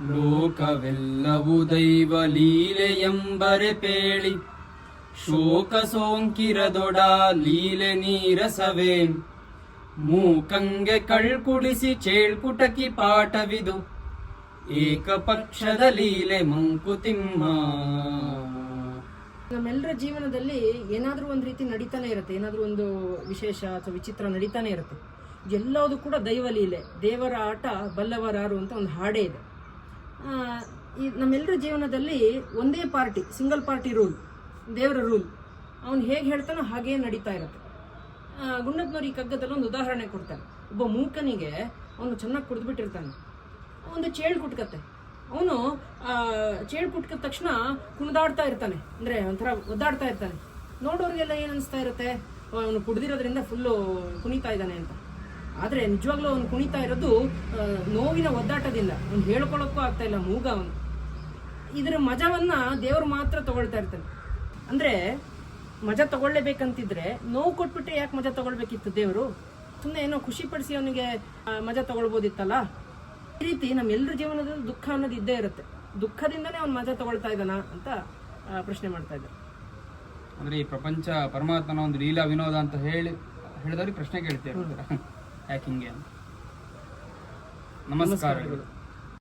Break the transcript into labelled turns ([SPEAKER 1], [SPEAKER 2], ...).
[SPEAKER 1] ಲೋಕವೆಲ್ಲವೂ ದೈವ ಲೀಲೆಯೆಂಬರೆ ಪೇಳಿ. ಶೋಕ ಸೋಂಕಿರದೊಡ ಲೀಲೆ ನೀರಸವೇ. ಮೂಕಂಗೆ ಕಳ್ಕುಡಿಸಿ ಚೇಳ್ಕುಟಕಿ ಪಾಠವಿದು. ಏಕಪಕ್ಷದ ಲೀಲೆ ಮಂಕುತಿಮ್ಮ.
[SPEAKER 2] ನಮ್ಮೆಲ್ಲರ ಜೀವನದಲ್ಲಿ ಏನಾದರೂ ಒಂದು ರೀತಿ ನಡೀತಾನೆ ಇರುತ್ತೆ, ಏನಾದರೂ ಒಂದು ವಿಶೇಷ ಅಥವಾ ವಿಚಿತ್ರ ನಡೀತಾನೆ ಇರುತ್ತೆ. ಎಲ್ಲವೂ ಕೂಡ ದೈವ ಲೀಲೆ, ದೇವರ ಆಟ ಬಲ್ಲವರಾರು ಅಂತ ಒಂದು ಹಾಡೇ ಇದೆ. ಈ ನಮ್ಮೆಲ್ಲರ ಜೀವನದಲ್ಲಿ ಒಂದೇ ಪಾರ್ಟಿ, ಸಿಂಗಲ್ ಪಾರ್ಟಿ ರೂಲ್, ದೇವರ ರೂಲ್. ಅವನು ಹೇಗೆ ಹೇಳ್ತಾನೋ ಹಾಗೇ ನಡೀತಾ ಇರುತ್ತೆ. ಗುಂಡದ್ನವ್ರು ಈ ಕಗ್ಗದಲ್ಲಿ ಒಂದು ಉದಾಹರಣೆ ಕೊಡ್ತಾನೆ ಒಬ್ಬ ಮೂಕನಿಗೆ ಅವನು ಚೆನ್ನಾಗಿ ಕುಡಿದ್ಬಿಟ್ಟಿರ್ತಾನೆ. ಒಂದು ಚೇಳು ಕುಟ್ಕತ್ತೆ. ಅವನು ಚೇಳು ಕುಟ್ಕದ ತಕ್ಷಣ ಕುಣಿದಾಡ್ತಾ ಇರ್ತಾನೆ. ಅಂದರೆ ಒಂಥರ ಒದ್ದಾಡ್ತಾ ಇರ್ತಾನೆ. ನೋಡೋರಿಗೆಲ್ಲ ಏನು ಅನಿಸ್ತಾ ಇರುತ್ತೆ? ಅವನು ಕುಡ್ದಿರೋದ್ರಿಂದ ಫುಲ್ಲು ಕುಣಿತಾ ಇದ್ದಾನೆ ಅಂತ. ಆದ್ರೆ ನಿಜವಾಗ್ಲೂ ಅವನು ಕುಣಿತಾ ಇರೋದು ನೋವಿನ ಒದ್ದಾಟದಿಂದ. ಅವ್ನು ಹೇಳ್ಕೊಳಕ್ಕೂ ಆಗ್ತಾ ಇಲ್ಲ, ಮೂಗ ಅವನು. ಇದರ ಮಜವನ್ನ ದೇವರು ಮಾತ್ರ ತಗೊಳ್ತಾ ಇರ್ತಾನೆ. ಅಂದ್ರೆ ಮಜಾ ತಗೊಳ್ಳೇಬೇಕಂತಿದ್ರೆ ನೋವು ಕೊಟ್ಬಿಟ್ರೆ ಯಾಕೆ ಮಜಾ ತಗೊಳ್ಬೇಕಿತ್ತು ದೇವರು? ಸುಮ್ಮನೆ ಏನೋ ಖುಷಿಪಡಿಸಿ ಅವನಿಗೆ ಮಜಾ ತಗೊಳ್ಬೋದಿತ್ತಲ್ಲ? ಈ ರೀತಿ ನಮ್ಮೆಲ್ಲರ ಜೀವನದಲ್ಲಿ ದುಃಖ ಅನ್ನೋದು ಇದ್ದೇ ಇರುತ್ತೆ. ದುಃಖದಿಂದನೇ ಅವ್ನು ಮಜಾ ತಗೊಳ್ತಾ ಇದ್ದಾನ ಅಂತ ಪ್ರಶ್ನೆ ಮಾಡ್ತಾ ಇದ್ದಾರೆ.
[SPEAKER 1] ಅಂದ್ರೆ ಈ ಪ್ರಪಂಚ ಪರಮಾತ್ಮನ ಒಂದು ಲೀಲಾ ವಿನೋದ ಅಂತ ಹೇಳಿ, ಹೇಳಿದವ್ರಿಗೆ ಪ್ರಶ್ನೆ ಕೇಳ್ತೀವಿ ಯಾಕೆ ಹಿಂಗೆ ಅಂತ ನಮಸ್ಕಾರಗಳು